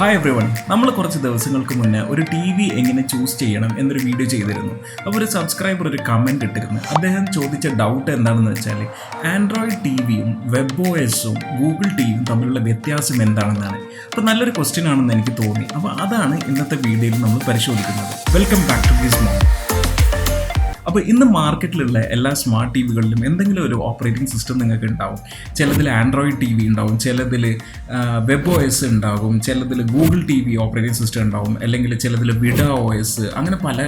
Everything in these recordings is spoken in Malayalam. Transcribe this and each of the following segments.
ഹായ് എവ്രിവൺ നമ്മൾ കുറച്ച് ദിവസങ്ങൾക്ക് മുന്നേ ഒരു ടി വി എങ്ങനെ ചൂസ് ചെയ്യണം എന്നൊരു വീഡിയോ ചെയ്തിരുന്നു. അപ്പോൾ ഒരു സബ്സ്ക്രൈബർ ഒരു കമന്റ് ഇട്ടിരുന്നു. അദ്ദേഹം ചോദിച്ച ഡൗട്ട് എന്താണെന്ന് വെച്ചാൽ ആൻഡ്രോയിഡ് ടി വിയും വെബ് ഒ എസും ഗൂഗിൾ ടി വിയും തമ്മിലുള്ള വ്യത്യാസം എന്താണെന്നാണ്. അപ്പോൾ നല്ലൊരു ക്വസ്റ്റ്യൻ ആണെന്ന് എനിക്ക് തോന്നി. അപ്പോൾ അതാണ് ഇന്നത്തെ വീഡിയോയിൽ നമ്മൾ പരിശോധിക്കുന്നത്. Welcome back to this mom അപ്പോൾ ഇന്ന് മാർക്കറ്റിലുള്ള എല്ലാ സ്മാർട്ട് ടി വികളിലും എന്തെങ്കിലും ഒരു ഓപ്പറേറ്റിംഗ് സിസ്റ്റം നിങ്ങൾക്ക് ഉണ്ടാവും ചിലതിൽ ആൻഡ്രോയിഡ് ടി വി ഉണ്ടാവും ചിലതിൽ വെബ് ഒ എസ് ഉണ്ടാകും ചിലതിൽ Google T V operating system ഉണ്ടാവും അല്ലെങ്കിൽ ചിലതിൽ വിഡ ഒ എസ് അങ്ങനെ പല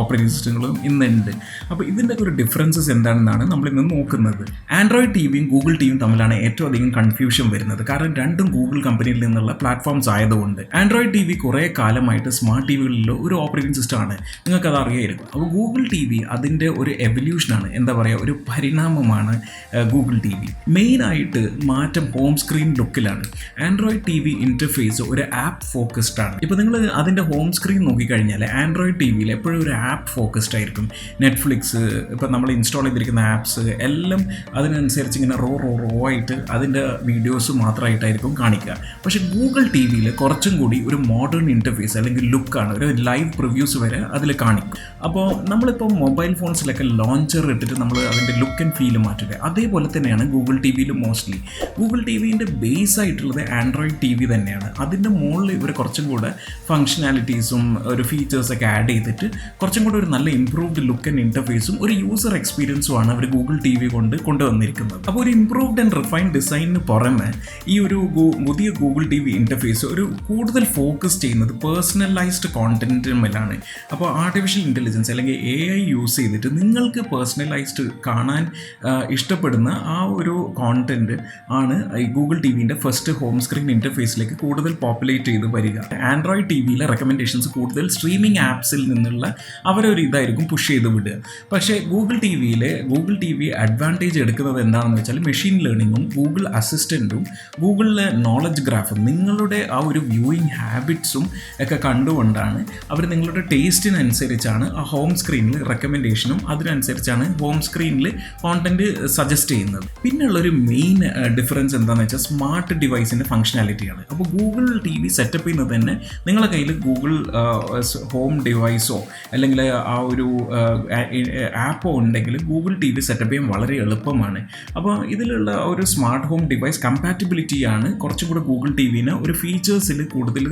ഓപ്പറേറ്റിംഗ് സിസ്റ്റങ്ങളും ഇന്നുണ്ട്. അപ്പോൾ ഇതിന്റെ ഒരു ഡിഫറൻസസ് എന്താണെന്നാണ് നമ്മൾ ഇന്ന് നോക്കുന്നത്. ആൻഡ്രോയിഡ് ടി വിയും ഗൂഗിൾ ടിവിയും തമ്മിലാണ് ഏറ്റവും അധികം കൺഫ്യൂഷൻ വരുന്നത്. കാരണം രണ്ടും ഗൂഗിൾ കമ്പനിയിൽ നിന്നുള്ള പ്ലാറ്റ്ഫോംസ് ആയതുകൊണ്ട് ആൻഡ്രോയിഡ് ടി വി കുറേ കാലമായിട്ട് സ്മാർട്ട് ടി വികളിൽ ഒരു ഓപ്പറേറ്റിംഗ് സിസ്റ്റമാണ് നിങ്ങൾക്കത് അറിയായിരിക്കും. അപ്പോൾ ഗൂഗിൾ ടി വി അതിന്റെ ഒരു എവല്യൂഷനാണ് എന്താ പറയുക? ഒരു പരിണാമമാണ് ഗൂഗിൾ ടി വി മെയിനായിട്ട് മാറ്റം ഹോം സ്ക്രീൻ ലുക്കിലാണ് ആൻഡ്രോയിഡ് ടി വി ഇന്റർഫേസ് ഒരു ആപ്പ് ഫോക്കസ്ഡ് ആണ്. ഇപ്പോൾ നിങ്ങൾ അതിന്റെ ഹോം സ്ക്രീൻ നോക്കിക്കഴിഞ്ഞാൽ ആൻഡ്രോയിഡ് ടി വിയിൽ എപ്പോഴും ഒരു ആപ്പ് ഫോക്കസ്ഡ് ആയിരിക്കും. നെറ്റ്ഫ്ലിക്സ് ഇപ്പോൾ നമ്മൾ ഇൻസ്റ്റാൾ ചെയ്തിരിക്കുന്ന ആപ്സ് എല്ലാം അതിനനുസരിച്ച് ഇങ്ങനെ റോ റോ റോ ആയിട്ട് അതിന്റെ വീഡിയോസ് മാത്രമായിട്ടായിരിക്കും കാണിക്കുക. പക്ഷേ ഗൂഗിൾ ടി വിയിൽ കുറച്ചും കൂടി ഒരു മോഡേൺ ഇന്റർഫേസ് അല്ലെങ്കിൽ ലുക്കാണ് ഒരു ലൈവ് പ്രിവ്യൂസ് വരെ അതിൽ കാണിക്കും. അപ്പോൾ നമ്മളിപ്പോൾ മൊബൈൽ ഫോൺസിലൊക്കെ ലോഞ്ചർ ഇട്ടിട്ട് നമ്മൾ അതിന്റെ ലുക്ക് ആൻഡ് ഫീൽ മാറ്റുക. അതേപോലെ തന്നെയാണ് ഗൂഗിൾ ടി വിയിൽ മോസ്റ്റ്ലി ഗൂഗിൾ ടി വിന്റെ ബേസ് ആയിട്ടുള്ളത് ആൻഡ്രോയിഡ് ടി വി തന്നെയാണ്. അതിന്റെ മുകളിൽ ഇവർ കുറച്ചും കൂടെ ഫങ്ഷനാലിറ്റീസും ഒരു ഫീച്ചേഴ്സൊക്കെ ആഡ് ചെയ്തിട്ട് കുറച്ചും കൂടെ ഒരു നല്ല ഇംപ്രൂവ്ഡ് ലുക്ക് ആൻഡ് ഇന്റർഫേസും ഒരു യൂസർ എക്സ്പീരിയൻസും ആണ് അവർ ഗൂഗിൾ ടി വി കൊണ്ട് കൊണ്ടുവന്നിരിക്കുന്നത്. അപ്പോൾ ഒരു ഇംപ്രൂവ്ഡ് ആൻഡ് റിഫൈൻഡ് ഡിസൈനിന് പുറമെ ഈ ഒരു പുതിയ ഗൂഗിൾ ടി വി ഇന്റർഫേസ് ഒരു കൂടുതൽ ഫോക്കസ് ചെയ്യുന്നത് പേഴ്സണലൈസ്ഡ് മേലാണ്. അപ്പോൾ ആർട്ടിഫിഷ്യൽ ഇന്റലിജൻസ് അല്ലെങ്കിൽ എ ഐ യൂസ് ചെയ്തിട്ട് നിങ്ങൾക്ക് പേഴ്സണലൈസ്ഡ് കാണാൻ ഇഷ്ടപ്പെടുന്ന ആ ഒരു കോണ്ടന്റ് ആണ് ഈ ഗൂഗിൾ ടി വിന്റെ ഫസ്റ്റ് ഹോം സ്ക്രീൻ ഇന്റർഫേസിലേക്ക് കൂടുതൽ പോപ്പുലേറ്റ് ചെയ്ത് വരിക. ആൻഡ്രോയിഡ് ടി വിയിലെ റെക്കമെൻഡേഷൻസ് കൂടുതൽ സ്ട്രീമിംഗ് ആപ്സിൽ നിന്നുള്ള അവരൊരു ഇതായിരിക്കും പുഷ് ചെയ്ത് വിടുക. പക്ഷേ ഗൂഗിൾ ടി വിയിലെ ഗൂഗിൾ ടി വി അഡ്വാന്റേജ് എടുക്കുന്നത് എന്താണെന്ന് വെച്ചാൽ മെഷീൻ ലേണിങ്ങും ഗൂഗിൾ അസിസ്റ്റന്റും ഗൂഗിളിലെ നോളജ് ഗ്രാഫും നിങ്ങളുടെ ആ ഒരു വ്യൂയിങ് ഹാബിറ്റ്സും ഒക്കെ കണ്ടുകൊണ്ടാണ് അവർ നിങ്ങളുടെ ടേസ്റ്റിനനുസരിച്ചാണ് ആ ഹോം സ്ക്രീനിൽ റെക്കമെൻഡേഷനും അതിനനുസരിച്ചാണ് ഹോം സ്ക്രീനിൽ കോണ്ടന്റ് സജസ്റ്റ് ചെയ്യുന്നത്. പിന്നെയുള്ളൊരു മെയിൻ ഡിഫറൻസ് എന്താണെന്ന് വെച്ചാൽ സ്മാർട്ട് ഡിവൈസിന്റെ ഫംഗ്ഷനാലിറ്റിയാണ് അപ്പോൾ ഗൂഗിൾ ടി വി സെറ്റപ്പ് ചെയ്യുന്നത് തന്നെ നിങ്ങളുടെ കയ്യിൽ ഗൂഗിൾ ഹോം ഡിവൈസോ അല്ലെങ്കിൽ ആ ഒരു ആപ്പോ ഉണ്ടെങ്കിൽ ഗൂഗിൾ ടി വി സെറ്റപ്പ് ചെയ്യാൻ വളരെ എളുപ്പമാണ്. അപ്പോൾ ഇതിലുള്ള ഒരു സ്മാർട്ട് ഹോം ഡിവൈസ് കമ്പാറ്റബിലിറ്റിയാണ് കുറച്ചും കൂടെ ഗൂഗിൾ ടി വിനെ ഒരു ഫീച്ചേഴ്സിൽ കൂടുതൽ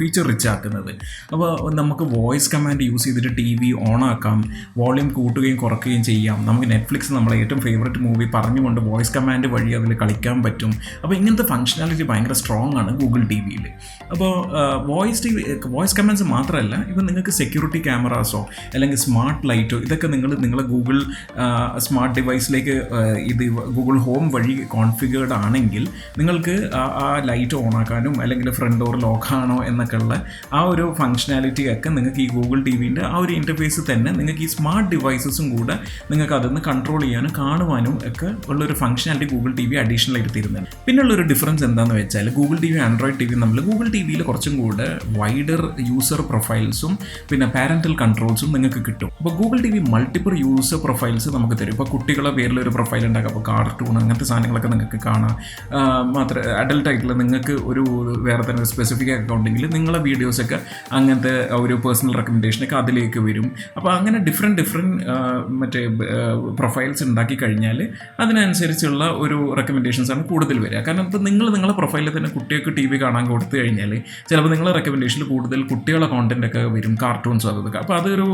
ഫീച്ചർ റിച്ച് ആക്കുന്നത്. അപ്പോൾ നമുക്ക് വോയിസ് കമാൻഡ് യൂസ് ചെയ്തിട്ട് ടി വി ഓൺ ആക്കാം. വോളിയം കൂട്ടുകയും കുറക്കുകയും ചെയ്യാം. നമുക്ക് നെറ്റ്ഫ്ലിക്സ് നമ്മളെ ഏറ്റവും ഫേവററ്റ് മൂവി പറഞ്ഞുകൊണ്ട് വോയിസ് കമാൻഡ് വഴി അതിൽ കളിക്കാൻ പറ്റും. അപ്പോൾ ഇങ്ങനത്തെ ഫംഗ്ഷനാലിറ്റി ഭയങ്കര സ്ട്രോങ് ആണ് ഗൂഗിൾ ടി വിയിൽ അപ്പോൾ voice T V voice commands മാത്രമല്ല ഇപ്പം നിങ്ങൾക്ക് സെക്യൂരിറ്റി ക്യാമറാസോ അല്ലെങ്കിൽ സ്മാർട്ട് ലൈറ്റോ ഇതൊക്കെ നിങ്ങൾ നിങ്ങളെ ഗൂഗിൾ സ്മാർട്ട് ഡിവൈസിലേക്ക് ഇത് ഗൂഗിൾ ഹോം വഴി കോൺഫിഗേർഡ് ആണെങ്കിൽ നിങ്ങൾക്ക് ആ- ലൈറ്റ് ഓൺ ആക്കാനും അല്ലെങ്കിൽ ഫ്രണ്ട് ഡോർ ലോക്കാണോ എന്നൊക്കെയുള്ള ആ ഒരു ഫംഗ്ഷനാലിറ്റി ഒക്കെ നിങ്ങൾക്ക് ഈ ഗൂഗിൾ ടി വിന്റെ ആ ഒരു ഇന്റർഫേസ് തന്നെ നിങ്ങൾക്ക് ഈ സ്മാർട്ട് ഡിവൈസസും കൂടെ നിങ്ങൾക്ക് അതൊന്ന് കൺട്രോൾ ചെയ്യാനും കാണുവാനും ഒക്കെ ഉള്ളൊരു functionality Google T V additional ആയിട്ട് തരുന്നുണ്ട് പിന്നുള്ളൊരു ഡിഫറൻസ് എന്താണെന്ന് വെച്ചാൽ Google T V Android T V നമ്മൾ ഗൂഗിൾ ടി വിയിൽ കുറച്ചും കൂടെ വൈഡർ യൂസർ പ്രൊഫൈൽസും പിന്നെ പാരന്റൽ കൺട്രോൾസും നിങ്ങൾക്ക് കിട്ടും. അപ്പോൾ Google T V multiple user profiles നമുക്ക് തരും. ഇപ്പോൾ കുട്ടികളെ പേരിൽ ഒരു പ്രൊഫൈൽ ഉണ്ടാക്കാം. അപ്പോൾ കാർട്ടൂൺ അങ്ങനത്തെ സാധനങ്ങളൊക്കെ നിങ്ങൾക്ക് കാണാം. മാത്രം അഡൽട്ട് ആയിട്ടുള്ള നിങ്ങൾക്ക് ഒരു വേറെ തന്നെ സ്പെസിഫിക് അക്കൗണ്ടെങ്കിൽ നിങ്ങളെ വീഡിയോസൊക്കെ അങ്ങനത്തെ ഒരു പേഴ്സണൽ റെക്കമെൻഡേഷനൊക്കെ അതിലേക്ക് വരും. അപ്പോൾ അങ്ങനെ ഡിഫറെന്റ് ഡിഫറെന്റ് മറ്റേ പ്രൊഫൈൽസ് ഉണ്ടാക്കി കഴിഞ്ഞാൽ അതിനനുസരിച്ചുള്ള ഒരു റെക്കമെൻഡേഷൻസ് ആണ് കൂടുതൽ വരിക. കാരണം ഇപ്പോൾ നിങ്ങൾ നിങ്ങളുടെ പ്രൊഫൈലിൽ തന്നെ കുട്ടികൾക്ക് ടി വി കാണാൻ കൊടുത്തു കഴിഞ്ഞാൽ ചിലപ്പോൾ നിങ്ങളുടെ റെക്കമെൻഡേഷനിൽ കൂടുതൽ കുട്ടികളെ കോണ്ടന്റ് ഒക്കെ വരും കാർട്ടൂൺസ് അതൊക്കെ. അപ്പോൾ അതൊരു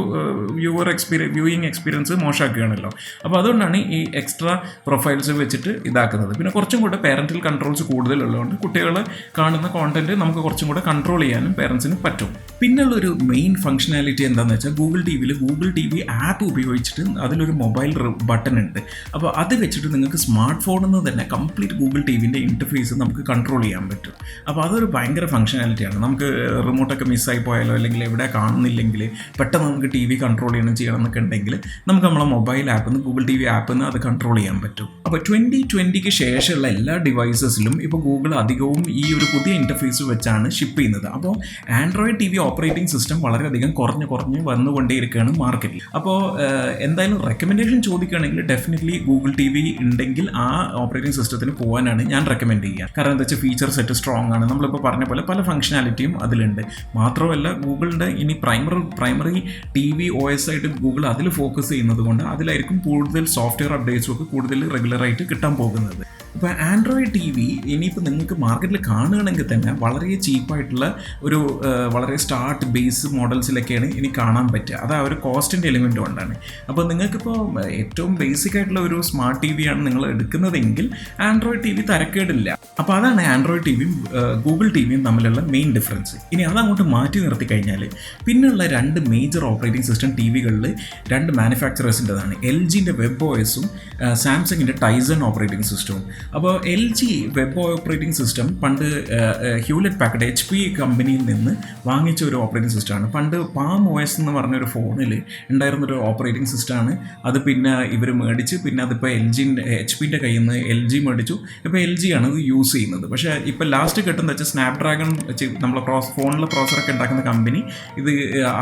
വ്യൂവർ എക്സ്പീരിയൻ വ്യൂയിങ് എക്സ്പീരിയൻസ് മോശമാക്കുകയാണല്ലോ അപ്പോൾ അതുകൊണ്ടാണ് ഈ എക്സ്ട്രാ പ്രൊഫൈൽസ് വെച്ചിട്ട് ഇതാക്കുന്നത്. പിന്നെ കുറച്ചും കൂടെ പാരന്റൽ കൺട്രോൾസ് കൂടുതലുള്ളതുകൊണ്ട് കുട്ടികളെ കാണുന്ന കോണ്ടന്റ് നമുക്ക് കുറച്ചും കൂടെ കൺട്രോൾ ചെയ്യാനും പേരൻസിന് പറ്റും. പിന്നുള്ളൊരു മെയിൻ ഫംഗ്ഷനാലിറ്റി എന്താണെന്ന് വെച്ചാൽ ഗൂഗിൾ ടി വിയിൽ ഗൂഗിൾ ടി വി ആപ്പ് ഉപയോഗിച്ചിട്ട് അതിലൊരു മൊബൈൽ ബട്ടൺ ഉണ്ട്. അപ്പോൾ അത് വെച്ചിട്ട് നിങ്ങൾക്ക് സ്മാർട്ട് ഫോണിൽ നിന്ന് തന്നെ കംപ്ലീറ്റ് ഗൂഗിൾ ടി വിന്റെ ഇന്റർഫേസ് നമുക്ക് കൺട്രോൾ ചെയ്യാൻ പറ്റും. അപ്പോൾ അതൊരു ഭയങ്കര ഫംഗ്ഷനാലിറ്റിയാണ് നമുക്ക് റിമോട്ടൊക്കെ മിസ്സായി പോയാലോ അല്ലെങ്കിൽ എവിടെ കാണുന്നില്ലെങ്കിൽ പെട്ടെന്ന് നമുക്ക് ടി വി കൺട്രോൾ ചെയ്യണം ചെയ്യണം എന്നൊക്കെ ഉണ്ടെങ്കിൽ നമുക്ക് നമ്മളെ മൊബൈൽ ആപ്പിൽ നിന്ന് ഗൂഗിൾ ടി വി ആപ്പിൽ നിന്ന് അത് കൺട്രോൾ ചെയ്യാൻ പറ്റും. അപ്പോൾ ട്വന്റി ട്വന്റിക്ക് ശേഷമുള്ള എല്ലാ ഡിവൈസസിലും ഇപ്പോൾ ഗൂഗിൾ അധികവും ഈ ഒരു പുതിയ ഇന്റർഫേസ് വെച്ചാണ് ഷിപ്പ് ചെയ്യുന്നത്. അപ്പോൾ Android T V operating system വളരെയധികം കുറഞ്ഞ് കുറഞ്ഞ് വന്നുകൊണ്ടേയിരിക്കുകയാണ് മാർക്കറ്റിൽ ഇല്ല അപ്പോൾ എന്തായാലും റെക്കമെൻഡേഷൻ ചോദിക്കുകയാണെങ്കിൽ ഡെഫിനറ്റ്ലി ഗൂഗിൾ ടി വി ഉണ്ടെങ്കിൽ ആ ഓപ്പറേറ്റിംഗ് സിസ്റ്റത്തിന് പോകാനാണ് ഞാൻ റെക്കമെൻഡ് ചെയ്യുക. കാരണം എന്താ വെച്ചാൽ ഫീച്ചർ സെറ്റ് സ്ട്രോങ് ആണ്. നമ്മളിപ്പോൾ പറഞ്ഞ പോലെ പല ഫംഗ്ഷനാലിറ്റിയും അതിലുണ്ട്. മാത്രമല്ല ഗൂഗിളിന്റെ ഇനി primary primary T V O S ആയിട്ട് ഗൂഗിൾ അതിൽ ഫോക്കസ് ചെയ്യുന്നത് കൊണ്ട് അതിലായിരിക്കും കൂടുതൽ സോഫ്റ്റ്വെയർ അപ്ഡേറ്റ്സും ഒക്കെ കൂടുതൽ റെഗുലറായിട്ട് കിട്ടാൻ പോകുന്നത്. ഇപ്പോൾ ആൻഡ്രോയിഡ് ടി വി ഇനിയിപ്പോൾ നിങ്ങൾക്ക് മാർക്കറ്റിൽ കാണുകയാണെങ്കിൽ തന്നെ വളരെ ചീപ്പായിട്ടുള്ള ഒരു വളരെ സ്റ്റാർട്ട് ബേസ് മോഡൽസിലൊക്കെയാണ് ഇനി കാണാൻ പറ്റുക. അത് ആ ഒരു കോസ്റ്റിന്റെ എലിമെന്റ് കൊണ്ടാണ്. അപ്പോൾ നിങ്ങൾക്കിപ്പോൾ ഏറ്റവും ബേസിക് ആയിട്ടുള്ള ഒരു സ്മാർട്ട് ടി വി ആണ് നിങ്ങൾ എടുക്കുന്നതെങ്കിൽ ആൻഡ്രോയിഡ് ടി വി തരക്കേടില്ല. അപ്പോൾ അതാണ് ആൻഡ്രോയിഡ് ടി വിയും ഗൂഗിൾ ടി വിയും തമ്മിലുള്ള മെയിൻ ഡിഫറൻസ് ഇനി അതങ്ങോട്ട് മാറ്റി നിർത്തി കഴിഞ്ഞാൽ പിന്നെയുള്ള രണ്ട് മേജർ ഓപ്പറേറ്റിംഗ് സിസ്റ്റം ടി വികളിൽ രണ്ട് മാനുഫാക്ചറേഴ്സിന്റെതാണ് എൽ ജിന്റെ വെബ് ഓയസും സാംസങ്ങിന്റെ ടൈസൺ ഓപ്പറേറ്റിംഗ് സിസ്റ്റവും അപ്പോൾ L G web operating system പണ്ട് ഹ്യൂലറ്റ് പാക്കറ്റ് എച്ച് പി കമ്പനിയിൽ നിന്ന് വാങ്ങിച്ച ഒരു ഓപ്പറേറ്റിംഗ് സിസ്റ്റമാണ് പണ്ട് പാം ഓയസ് എന്ന് പറഞ്ഞ ഒരു ഫോണിൽ ഉണ്ടായിരുന്നൊരു ഓപ്പറേറ്റിംഗ് സിസ്റ്റമാണ്. അത് പിന്നെ ഇവർ മേടിച്ച് പിന്നെ അതിപ്പോൾ എൽ ജിന്റെ എച്ച് പിന്റെ കയ്യിൽ നിന്ന് എൽ ജി മേടിച്ചു. ഇപ്പോൾ എൽ ജി ആണ് ഇത് യൂസ് ചെയ്യുന്നത്. പക്ഷേ ഇപ്പോൾ ലാസ്റ്റ് കിട്ടുന്ന വെച്ചാൽ സ്നാപ് ഡ്രാഗൺ നമ്മളെ പ്രോസ് ഫോണിലെ പ്രോസറൊക്കെ ഉണ്ടാക്കുന്ന കമ്പനി ഇത്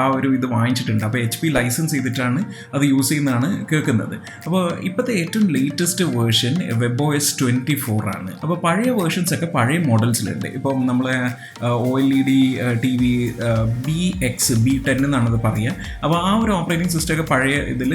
ആ ഒരു ഇത് വാങ്ങിച്ചിട്ടുണ്ട്. അപ്പോൾ എച്ച് പി ലൈസൻസ് ചെയ്തിട്ടാണ് അത് യൂസ് ചെയ്യുന്നതാണ് കേൾക്കുന്നത്. അപ്പോൾ ഇപ്പോഴത്തെ ഏറ്റവും latest version web O S twenty four ആണ്. അപ്പോൾ പഴയ വേർഷൻസ് ഒക്കെ പഴയ മോഡൽസിലുണ്ട് ഇപ്പം നമ്മൾ O L E D T V B X B ten എന്നാണത് പറയുക അപ്പോൾ ആ ഒരു ഓപ്പറേറ്റിംഗ് സിസ്റ്റം ഒക്കെ പഴയ ഇതിൽ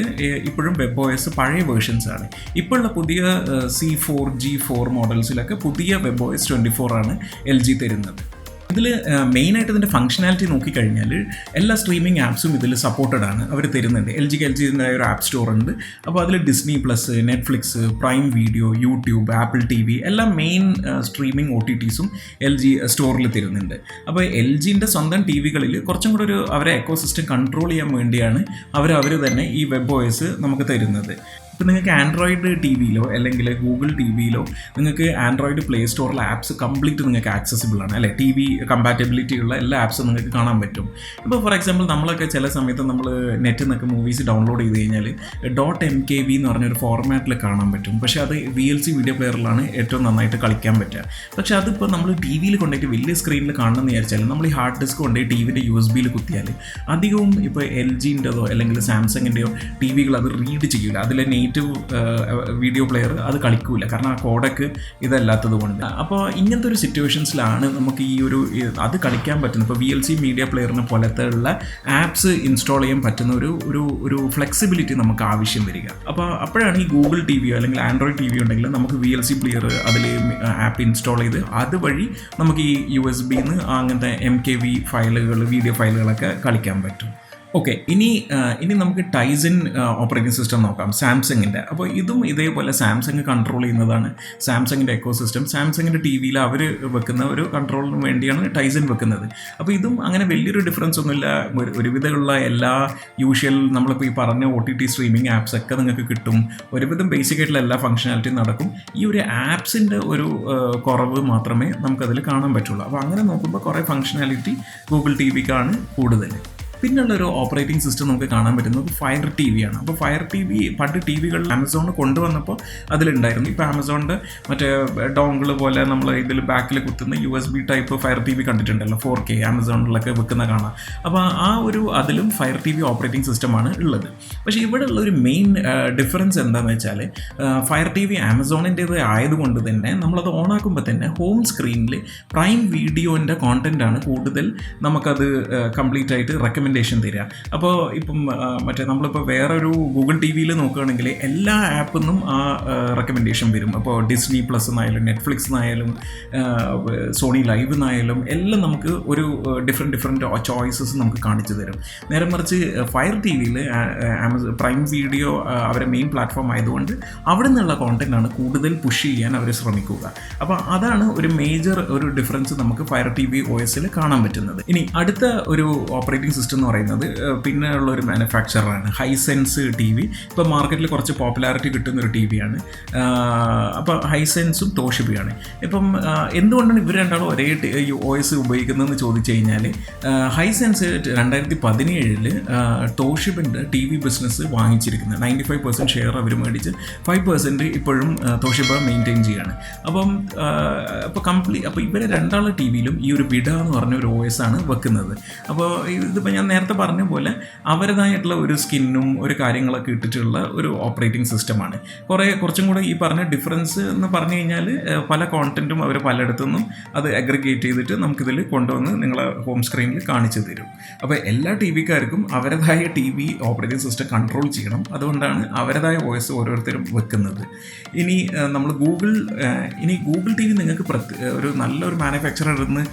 ഇപ്പോഴും വെബ് ഒ എസ് പഴയ വേർഷൻസ് ആണ്. ഇപ്പോഴുള്ള പുതിയ സി ഫോർ ജി ഫോർ മോഡൽസിലൊക്കെ പുതിയ web O S twenty four ആണ് എൽ ജി തരുന്നത്. ഇതിൽ മെയിനായിട്ട് ഇതിന്റെ ഫംഗ്ഷനാലിറ്റി നോക്കിക്കഴിഞ്ഞാൽ എല്ലാ സ്ട്രീമിംഗ് ആപ്സും ഇതിൽ സപ്പോർട്ടഡ് ആണ്. അവർ തരുന്നുണ്ട്. എൽ ജി എൽ ജിന്റെ ഒരു ആപ്പ് സ്റ്റോർ ഉണ്ട്. അപ്പോൾ അതിൽ Disney plus Netflix Prime Video YouTube Apple T V എല്ലാ മെയിൻ സ്ട്രീമിംഗ് ഒ ടി ടീസും എൽ ജി സ്റ്റോറിൽ തരുന്നുണ്ട്. അപ്പോൾ എൽ ജിന്റെ സ്വന്തം ടി വികളിൽ കുറച്ചും കൂടെ ഒരു അവരെ എക്കോസിസ്റ്റം കൺട്രോൾ ചെയ്യാൻ വേണ്ടിയാണ് അവർ അവർ തന്നെ ഈ വെബ് ഓയസ് നമുക്ക് തരുന്നത്. ഇപ്പം നിങ്ങൾക്ക് ആൻഡ്രോയിഡ് ടി വിയിലോ അല്ലെങ്കിൽ ഗൂഗിൾ ടി വിയിലോ നിങ്ങൾക്ക് ആൻഡ്രോയിഡ് പ്ലേ സ്റ്റോറിലെ ആപ്സ് കംപ്ലീറ്റ് നിങ്ങൾക്ക് ആക്സസിബിൾ ആണ്. അല്ലേ? ടി വി കമ്പാറ്റബിലിറ്റി ഉള്ള എല്ലാ ആപ്സും നിങ്ങൾക്ക് കാണാൻ പറ്റും. ഇപ്പോൾ ഫോർ എക്സാമ്പിൾ നമ്മളൊക്കെ ചില സമയത്ത് നമ്മൾ നെറ്റിൽ നിന്നൊക്കെ മൂവീസ് ഡൗൺലോഡ് ചെയ്ത് കഴിഞ്ഞാൽ ഡോട്ട് എം കെ വി എന്ന് പറഞ്ഞൊരു ഫോർമാറ്റിൽ കാണാൻ പറ്റും. പക്ഷേ അത് വി എൽ സി വീഡിയോ പ്ലെയറിലാണ് ഏറ്റവും നന്നായിട്ട് കളിക്കാൻ പറ്റുക. പക്ഷേ അതിപ്പോൾ നമ്മൾ ടി വിയിൽ കൊണ്ടുപോയിട്ട് വലിയ സ്ക്രീനിൽ കാണണമെന്ന് വിചാരിച്ചാൽ നമ്മൾ ഈ ഹാർഡ് ഡിസ്ക് കൊണ്ടുപോയി ടി വിന്റെ യു എസ് ബിയിൽ കുത്തിയാൽ അധികവും ഇപ്പോൾ എൽ ജിന്റെതോ അല്ലെങ്കിൽ സാംസങ്ങിന്റെയോ ടി വികൾ അത് റീഡ് ചെയ്യില്ല അതിലെ നേറ്റീവ് വീഡിയോ പ്ലെയർ അത് കളിക്കൂല. കാരണം ആ കോഡക്ക് ഇതല്ലാത്തത് കൊണ്ട്. അപ്പോൾ ഇങ്ങനത്തെ ഒരു സിറ്റുവേഷൻസിലാണ് നമുക്ക് ഈ ഒരു അത് കളിക്കാൻ പറ്റുന്നത്. ഇപ്പോൾ വി എൽ സി മീഡിയ പ്ലെയറിനെ പോലത്തെ ഉള്ള ആപ്സ് ഇൻസ്റ്റാൾ ചെയ്യാൻ പറ്റുന്ന ഒരു ഒരു ഒരു ഫ്ലെക്സിബിലിറ്റി നമുക്ക് ആവശ്യം വരിക. അപ്പോൾ അപ്പോഴാണ് ഈ ഗൂഗിൾ ടി വിയോ അല്ലെങ്കിൽ ആൻഡ്രോയിഡ് ടി വി ഉണ്ടെങ്കിൽ നമുക്ക് വി എൽ സി പ്ലെയർ അതിൽ ആപ്പ് ഇൻസ്റ്റാൾ ചെയ്ത് അതുവഴി നമുക്ക് ഈ യു എസ് ബിന്ന് അങ്ങനത്തെ എം കെ വി ഫയലുകൾ വീഡിയോ ഫയലുകളൊക്കെ കളിക്കാൻ പറ്റും. ഓക്കെ ഇനി ഇനി നമുക്ക് ടൈസൻ ഓപ്പറേറ്റിംഗ് സിസ്റ്റം നോക്കാം സാംസങ്ങിന്റെ. അപ്പോൾ ഇതും ഇതേപോലെ സാംസങ് കൺട്രോൾ ചെയ്യുന്നതാണ്. സാംസങ്ങിന്റെ എക്കോ സിസ്റ്റം സാംസങ്ങിന്റെ ടി വിയിൽ അവർ വെക്കുന്ന ഒരു കൺട്രോളിന് വേണ്ടിയാണ് ടൈസൻ വെക്കുന്നത്. അപ്പോൾ ഇതും അങ്ങനെ വലിയൊരു ഡിഫറൻസ് ഒന്നുമില്ല. ഒരുവിധമുള്ള എല്ലാ യൂഷ്വൽ നമ്മളിപ്പോൾ ഈ പറഞ്ഞ O T T streaming apps ഒക്കെ നിങ്ങൾക്ക് കിട്ടും. ഒരുവിധം ബേസിക് ആയിട്ടുള്ള എല്ലാ ഫംഗ്ഷനാലിറ്റിയും നടക്കും. ഈ ഒരു ആപ്സിന്റെ ഒരു കുറവ് മാത്രമേ നമുക്കതിൽ കാണാൻ പറ്റുള്ളൂ. അപ്പോൾ അങ്ങനെ നോക്കുമ്പോൾ കുറേ ഫംഗ്ഷനാലിറ്റി ഗൂഗിൾ ടി വിക്കാണ് കൂടുതൽ പിന്നുള്ള ഒരു ഓപ്പറേറ്റിംഗ് സിസ്റ്റം നമുക്ക് കാണാൻ പറ്റുന്നത് ഫയർ ടി വി ആണ്. അപ്പോൾ ഫയർ ടി വി പണ്ട് ടി വികളിൽ ആമസോൺ കൊണ്ടുവന്നപ്പോൾ അതിലുണ്ടായിരുന്നു. ഇപ്പോൾ ആമസോണിന്റെ മറ്റേ ഡോങ്കിൾ പോലെ നമ്മൾ ഇതിൽ ബാക്കിൽ കുത്തുന്ന U S B type fire T V കണ്ടിട്ടുണ്ടല്ലോ ഫോർ കെ ആമസോണിലൊക്കെ വെക്കുന്ന കാണാം അപ്പോൾ ആ ഒരു അതിലും ഫയർ ടി വി ഓപ്പറേറ്റിംഗ് സിസ്റ്റമാണ് ഉള്ളത്. പക്ഷേ ഇവിടെ ഉള്ള ഒരു മെയിൻ ഡിഫറൻസ് എന്താണെന്ന് വെച്ചാൽ ഫയർ ടി വി ആമസോണിന്റേത് ആയതുകൊണ്ട് തന്നെ നമ്മളത് ഓണാക്കുമ്പോൾ തന്നെ ഹോം സ്ക്രീനിൽ പ്രൈം വീഡിയോന്റെ കോണ്ടന്റാണ് കൂടുതൽ നമുക്കത് കംപ്ലീറ്റ് ആയിട്ട് റെക്കമെൻഡേഷൻ തരിക അപ്പോൾ ഇപ്പം മറ്റേ നമ്മളിപ്പോൾ വേറൊരു ഗൂഗിൾ ടി വിയിൽ നോക്കുകയാണെങ്കിൽ എല്ലാ ആപ്പിൽ നിന്നും ആ റെക്കമെൻഡേഷൻ വരും. അപ്പോൾ ഡിസ്നി പ്ലസ് എന്നായാലും നെറ്റ്ഫ്ലിക്സ് എന്നായാലും സോണി ലൈവ് എന്നായാലും എല്ലാം നമുക്ക് ഒരു ഡിഫറെന്റ് ഡിഫറെന്റ് ചോയ്സസ് നമുക്ക് കാണിച്ചു തരും. നേരെ മറിച്ച് ഫയർ ടി വിയിൽ ആമസോൺ പ്രൈം വീഡിയോ അവരെ മെയിൻ പ്ലാറ്റ്ഫോം ആയതുകൊണ്ട് അവിടെ നിന്നുള്ള കോണ്ടന്റാണ് കൂടുതൽ പുഷ് ചെയ്യാൻ അവർ ശ്രമിക്കുക. അപ്പോൾ അതാണ് ഒരു മേജർ ഒരു ഡിഫറൻസ് നമുക്ക് ഫയർ ടി വി ഒ എസിൽ കാണാൻ പറ്റുന്നത്. ഇനി അടുത്ത ഒരു ഓപ്പറേറ്റിംഗ് സിസ്റ്റം എന്ന് പറയുന്നത് പിന്നെ ഉള്ള ഒരു മാനുഫാക്ചറാണ് ഹൈസെൻസ് ടി വി ഇപ്പോൾ മാർക്കറ്റിൽ കുറച്ച് പോപ്പുലാരിറ്റി കിട്ടുന്ന ഒരു ടി വിയാണ് അപ്പോൾ ഹൈസെൻസും തോഷിബിയാണ് ഇപ്പം എന്തുകൊണ്ടാണ് ഇവർ രണ്ടാളും ഒരേ ഒ എസ് ഉപയോഗിക്കുന്നതെന്ന് ചോദിച്ചു കഴിഞ്ഞാൽ ഹൈസെൻസ് രണ്ടായിരത്തി പതിനേഴിൽ തോഷിപ്പിന്റെ ടി വി ബിസിനസ് വാങ്ങിച്ചിരിക്കുന്നത്. നയന്റി ഫൈവ് പെർസെന്റ് ഷെയർ അവർ മേടിച്ച് ഫൈവ് പെർസെന്റ് ഇപ്പോഴും തോഷിബ മെയിന്റെയിൻ ചെയ്യുകയാണ് അപ്പം അപ്പോൾ കംപ്ലീറ്റ് അപ്പോൾ ഇവരെ രണ്ടാളുടെ ടി വിയിലും ഈ ഒരു വിഡ എന്ന് പറഞ്ഞ ഒരു ഒ എസ് ആണ് വെക്കുന്നത്. അപ്പോൾ ഇതിപ്പോൾ ഞാൻ ഞാൻ നേരത്തെ പറഞ്ഞ പോലെ അവരുടേതായിട്ടുള്ള ഒരു സ്കിന്നും ഒരു കാര്യങ്ങളൊക്കെ ഇട്ടിട്ടുള്ള ഒരു ഓപ്പറേറ്റിംഗ് സിസ്റ്റമാണ്. കുറേ കുറച്ചും കൂടെ ഈ പറഞ്ഞ ഡിഫറൻസ് എന്ന് പറഞ്ഞു കഴിഞ്ഞാൽ പല കോണ്ടന്റും അവർ പലയിടത്തുനിന്നും അത് അഗ്രിഗേറ്റ് ചെയ്തിട്ട് നമുക്കിതിൽ കൊണ്ടുവന്ന് നിങ്ങളെ ഹോം സ്ക്രീനിൽ കാണിച്ചു തരും. അപ്പോൾ എല്ലാ ടി വിക്കാർക്കും അവരുടേതായ T V operating system control ചെയ്യണം. അതുകൊണ്ടാണ് അവരുടേതായ വോയിസ് ഓരോരുത്തരും വെക്കുന്നത്. ഇനി നമ്മൾ ഗൂഗിൾ ഇനി ഗൂഗിൾ ടി വി നിങ്ങൾക്ക് ഒരു നല്ലൊരു മാനുഫാക്ചറിൽ നിന്ന്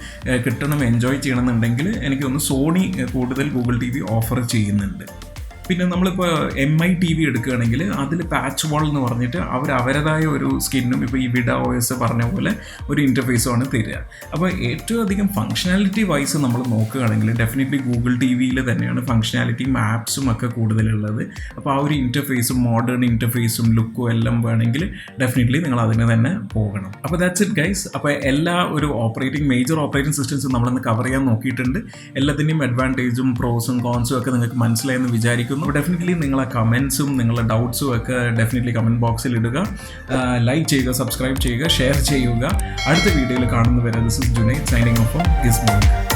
കിട്ടണം എൻജോയ് ചെയ്യണമെന്നുണ്ടെങ്കിൽ എനിക്ക് തോന്നുന്നു സോണി കൂടുതൽ ഗൂഗിൾ ടി വി ഓഫർ ചെയ്യുന്നുണ്ട്. പിന്നെ നമ്മളിപ്പോൾ എം ഐ ടി വി എടുക്കുകയാണെങ്കിൽ അതിൽ പാച്ച് വാൾ എന്ന് പറഞ്ഞിട്ട് അവർ അവരതായ ഒരു സ്കിന്നും ഇപ്പോൾ ഈ വിഡ ഒ എസ് പറഞ്ഞ പോലെ ഒരു ഇന്റർഫേസുമാണ് തരിക. അപ്പോൾ ഏറ്റവും അധികം ഫംഗ്ഷനാലിറ്റി വൈസ് നമ്മൾ നോക്കുകയാണെങ്കിൽ ഡെഫിനറ്റ്ലി ഗൂഗിൾ ടി വിയിൽ തന്നെയാണ് ഫംഗ്ഷനാലിറ്റിയും ആപ്സും ഒക്കെ കൂടുതലുള്ളത്. അപ്പോൾ ആ ഒരു ഇന്റർഫേസും മോഡേൺ ഇന്റർഫേസും ലുക്കും എല്ലാം വേണമെങ്കിൽ ഡെഫിനറ്റ്ലി നിങ്ങൾ അതിന് തന്നെ പോകണം. അപ്പോൾ ദാറ്റ്സ് ഇറ്റ് ഗൈസ് അപ്പോൾ എല്ലാ ഒരു ഓപ്പറേറ്റിംഗ് മേജർ ഓപ്പറേറ്റിംഗ് സിസ്റ്റംസും നമ്മളൊന്ന് കവർ ചെയ്യാൻ നോക്കിയിട്ടുണ്ട്. എല്ലാത്തിന്റെയും അഡ്വാന്റേജും പ്രോസും കോൺസും ഒക്കെ നിങ്ങൾക്ക് മനസ്സിലായെന്ന് വിചാരിക്കുന്നു ഡെഫിനറ്റ്ലി നിങ്ങളെ കമൻസും നിങ്ങളുടെ ഡൗട്ട്സും ഒക്കെ ഡെഫിനറ്റ്ലി കമന്റ് ബോക്സിൽ ഇടുക. ലൈക്ക് ചെയ്യുക സബ്സ്ക്രൈബ് ചെയ്യുക ഷെയർ ചെയ്യുക. അടുത്ത വീഡിയോയിൽ കാണുന്നവരെ this is Junai signing off is monk